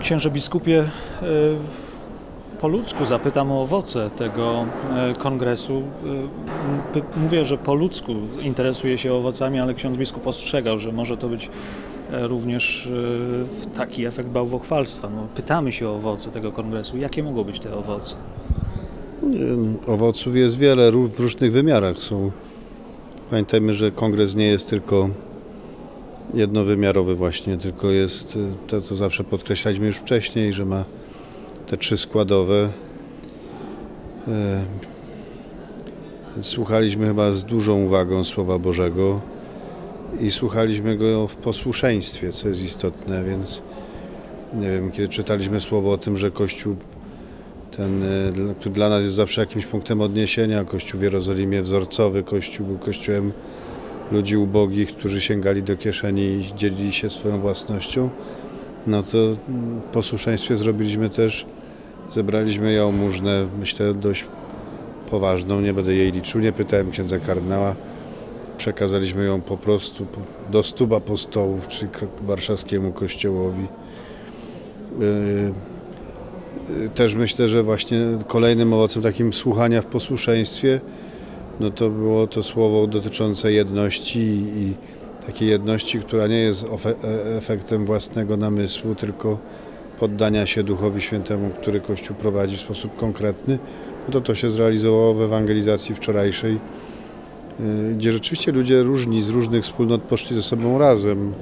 Księże biskupie, e, po ludzku zapytam o owoce tego e, kongresu. E, mówię, że po ludzku interesuje się owocami, ale ksiądz biskup ostrzegał, że może to być również taki efekt bałwochwalstwa. No, pytamy się o owoce tego kongresu. Jakie mogą być te owoce? Owoców jest wiele w różnych wymiarach. Są. Pamiętajmy, że kongres nie jest tylko jednowymiarowy właśnie, tylko jest y, to, co zawsze podkreślaliśmy już wcześniej, że ma te trzy składowe. Y, słuchaliśmy chyba z dużą uwagą Słowa Bożego i słuchaliśmy go w posłuszeństwie, co jest istotne, więc nie wiem, kiedy czytaliśmy słowo o tym, że Kościół ten, y, który dla nas jest zawsze jakimś punktem odniesienia, Kościół w Jerozolimie wzorcowy, Kościół był Kościołem ludzi ubogich, którzy sięgali do kieszeni i dzielili się swoją własnością, no to w posłuszeństwie zrobiliśmy też, zebraliśmy jałmużnę, myślę dość poważną, nie będę jej liczył, nie pytałem księdza kardynała, przekazaliśmy ją po prostu do stóp apostołów, czyli warszawskiemu kościołowi. Yy, też myślę, że właśnie kolejnym owocem takim słuchania w posłuszeństwie no to było to słowo dotyczące jedności i takiej jedności, która nie jest e, efektem własnego namysłu, tylko poddania się Duchowi Świętemu, który Kościół prowadzi w sposób konkretny, no to to się zrealizowało w ewangelizacji wczorajszej, y, gdzie rzeczywiście ludzie różni z różnych wspólnot poszli ze sobą razem.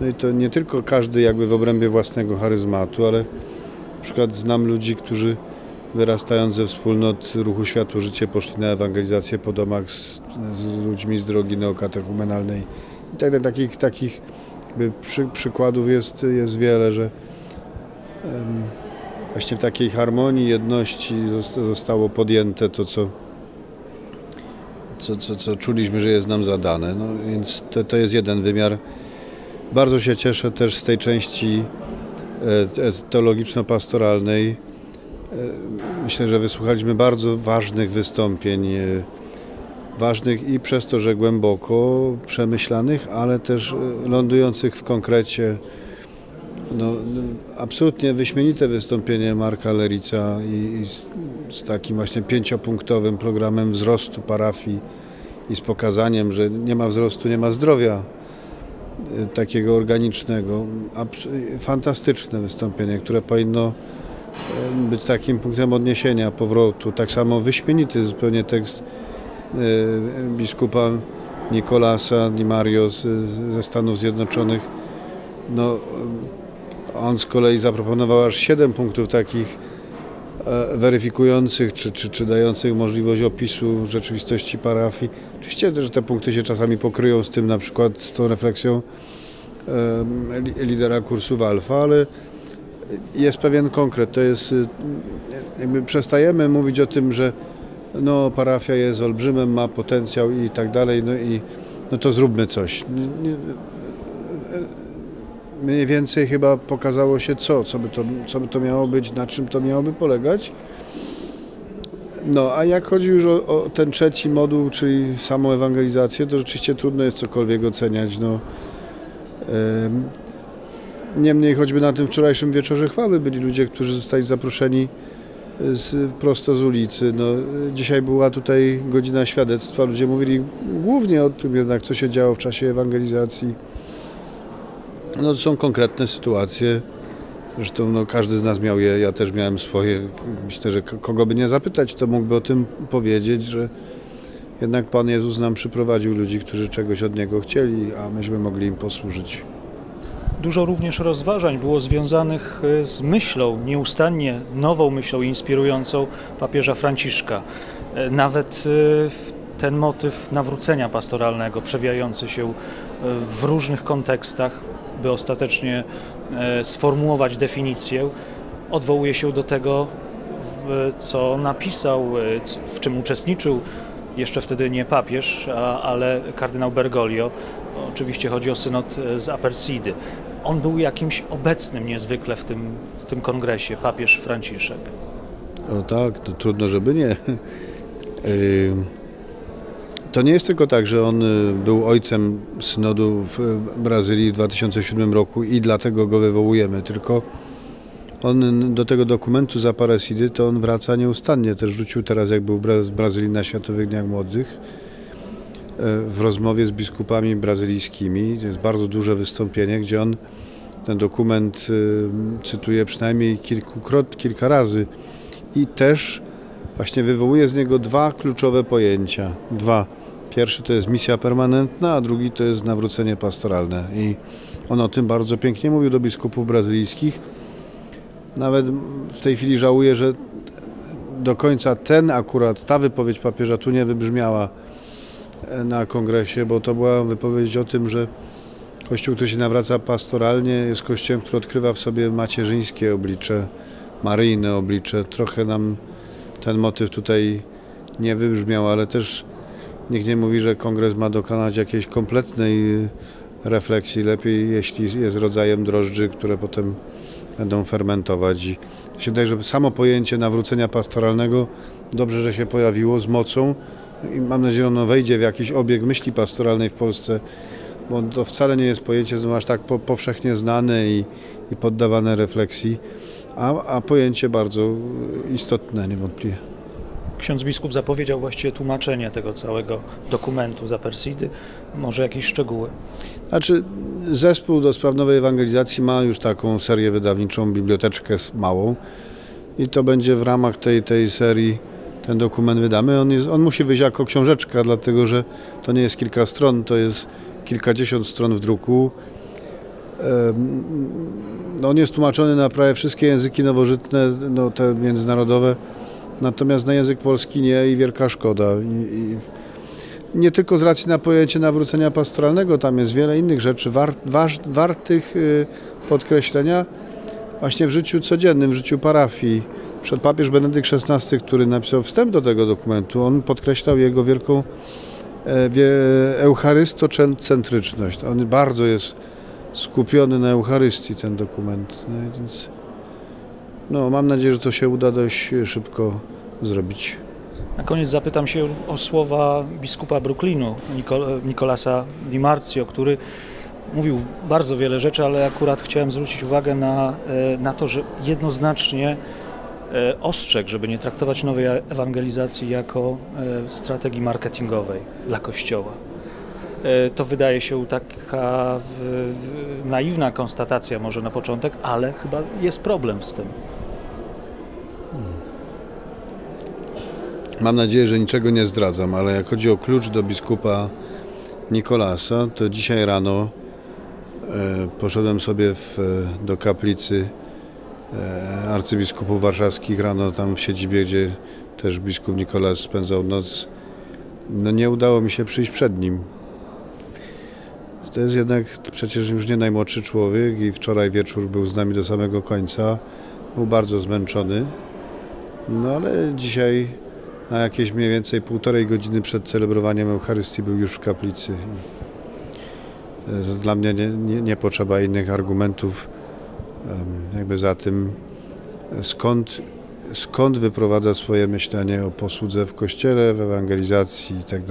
No i to nie tylko każdy jakby w obrębie własnego charyzmatu, ale na przykład znam ludzi, którzy wyrastając ze wspólnot ruchu Światło Życie poszli na ewangelizację po domach z, z ludźmi z drogi neokatechumenalnej. I tak, takich, takich przy, przykładów jest, jest wiele, że um, właśnie w takiej harmonii, jedności zostało podjęte to, co, co, co, co czuliśmy, że jest nam zadane. No, więc to, to jest jeden wymiar. Bardzo się cieszę też z tej części e, teologiczno-pastoralnej, myślę, że wysłuchaliśmy bardzo ważnych wystąpień, e, ważnych i przez to, że głęboko przemyślanych, ale też e, lądujących w konkrecie. No, absolutnie wyśmienite wystąpienie Marka Lerica i, i z, z, takim właśnie pięciopunktowym programem wzrostu parafii i z pokazaniem, że nie ma wzrostu, nie ma zdrowia takiego organicznego. Fantastyczne wystąpienie, które powinno być takim punktem odniesienia, powrotu. Tak samo wyśmienity zupełnie tekst e, biskupa Nicolasa Di Mario ze Stanów Zjednoczonych. No, on z kolei zaproponował aż siedem punktów takich e, weryfikujących czy, czy, czy dających możliwość opisu rzeczywistości parafii. Oczywiście że te punkty się czasami pokryją z tym, na przykład z tą refleksją e, lidera kursów alfa, ale jest pewien konkret. To jest, y, jakby przestajemy mówić o tym, że no, parafia jest olbrzymem, ma potencjał i tak dalej, no i no to zróbmy coś. Mniej więcej chyba pokazało się co, co by to, co by to miało być, na czym to miałoby polegać. No, a jak chodzi już o, o ten trzeci moduł, czyli samą ewangelizację, to rzeczywiście trudno jest cokolwiek oceniać. No, Niemniej choćby na tym wczorajszym wieczorze chwały byli ludzie, którzy zostali zaproszeni z, prosto z ulicy. No, dzisiaj była tutaj godzina świadectwa. Ludzie mówili głównie o tym jednak, co się działo w czasie ewangelizacji. No, to są konkretne sytuacje. Zresztą no, każdy z nas miał je, ja też miałem swoje. Myślę, że kogo by nie zapytać, to mógłby o tym powiedzieć, że jednak Pan Jezus nam przyprowadził ludzi, którzy czegoś od Niego chcieli, a myśmy mogli im posłużyć. Dużo również rozważań było związanych e, z myślą, nieustannie nową myślą inspirującą papieża Franciszka. E, nawet e, ten motyw nawrócenia pastoralnego, przewijający się w różnych kontekstach, by ostatecznie sformułować definicję, odwołuje się do tego, co napisał, w czym uczestniczył jeszcze wtedy nie papież, ale kardynał Bergoglio. Oczywiście chodzi o synod z Apersidy on był jakimś obecnym niezwykle w tym, w tym kongresie, papież Franciszek. O tak, to trudno, żeby nie. To nie jest tylko tak, że on y, był ojcem synodu w Brazylii w 2007 roku i dlatego go wywołujemy, tylko on do tego dokumentu za Aparecidy to on wraca nieustannie. Też rzucił teraz, jak był w Bra- Brazylii na Światowych Dniach Młodych, w rozmowie z biskupami brazylijskimi. To jest bardzo duże wystąpienie, gdzie on ten dokument y, cytuje przynajmniej kilkukrot, kilka razy i też właśnie wywołuje z niego dwa kluczowe pojęcia. Dwa. Pierwszy to jest misja permanentna, a drugi to jest nawrócenie pastoralne. I on o tym bardzo pięknie mówił do biskupów brazylijskich. Nawet w tej chwili żałuję, że do końca ten akurat, ta wypowiedź papieża tu nie wybrzmiała na kongresie, bo to była wypowiedź o tym, że Kościół, który się nawraca pastoralnie, jest kościołem, który odkrywa w sobie macierzyńskie oblicze, maryjne oblicze. Trochę nam ten motyw tutaj nie wybrzmiał, ale też nikt nie mówi, że kongres ma dokonać jakiejś kompletnej refleksji. Lepiej, jeśli jest rodzajem drożdży, które potem będą fermentować. I się wydaje, że samo pojęcie nawrócenia pastoralnego dobrze, że się pojawiło z mocą i mam nadzieję, że ono wejdzie w jakiś obieg myśli pastoralnej w Polsce, bo to wcale nie jest pojęcie znów aż tak po, powszechnie znane i, i poddawane refleksji, a, a pojęcie bardzo istotne niewątpliwie. Ksiądz biskup zapowiedział właściwie tłumaczenie tego całego dokumentu za Persidy. Może jakieś szczegóły? Znaczy, zespół do spraw nowej ewangelizacji ma już taką serię wydawniczą, biblioteczkę małą i to będzie w ramach tej, tej serii ten dokument wydamy. On, jest, on musi wyjść jako książeczka, dlatego że to nie jest kilka stron, to jest kilkadziesiąt stron w druku. No, On jest tłumaczony na prawie wszystkie języki nowożytne, no, te międzynarodowe, natomiast na język polski nie i wielka szkoda. I, i nie tylko z racji na pojęcie nawrócenia pastoralnego, tam jest wiele innych rzeczy war, waż, wartych y, podkreślenia właśnie w życiu codziennym, w życiu parafii. Przed papież Benedykt XVI, który napisał wstęp do tego dokumentu, on podkreślał jego wielką e, eucharystocentryczność. On bardzo jest skupiony na Eucharystii, ten dokument. No, więc, no, mam nadzieję, że to się uda dość szybko zrobić. Na koniec zapytam się o słowa biskupa Brooklynu, Nikol- Nicolasa Di Marzio, który mówił bardzo wiele rzeczy, ale akurat chciałem zwrócić uwagę na, e, na to, że jednoznacznie ostrzegł, żeby nie traktować nowej ewangelizacji jako e, strategii marketingowej dla Kościoła. E, To wydaje się taka naiwna konstatacja może na początek, ale chyba jest problem z tym. Mam nadzieję, że niczego nie zdradzam, ale jak chodzi o klucz do biskupa Nikolasa, to dzisiaj rano e, poszedłem sobie w, e, do kaplicy e, arcybiskupów warszawskich rano tam w siedzibie, gdzie też biskup Nikolas spędzał noc. No nie udało mi się przyjść przed nim. To jest jednak przecież już nie najmłodszy człowiek i wczoraj wieczór był z nami do samego końca. Był bardzo zmęczony. No ale dzisiaj na jakieś mniej więcej półtorej godziny przed celebrowaniem Eucharystii był już w kaplicy. E, Dla mnie nie, nie, nie potrzeba innych argumentów jakby za tym, skąd, skąd wyprowadza swoje myślenie o posłudze w Kościele, w ewangelizacji i tak.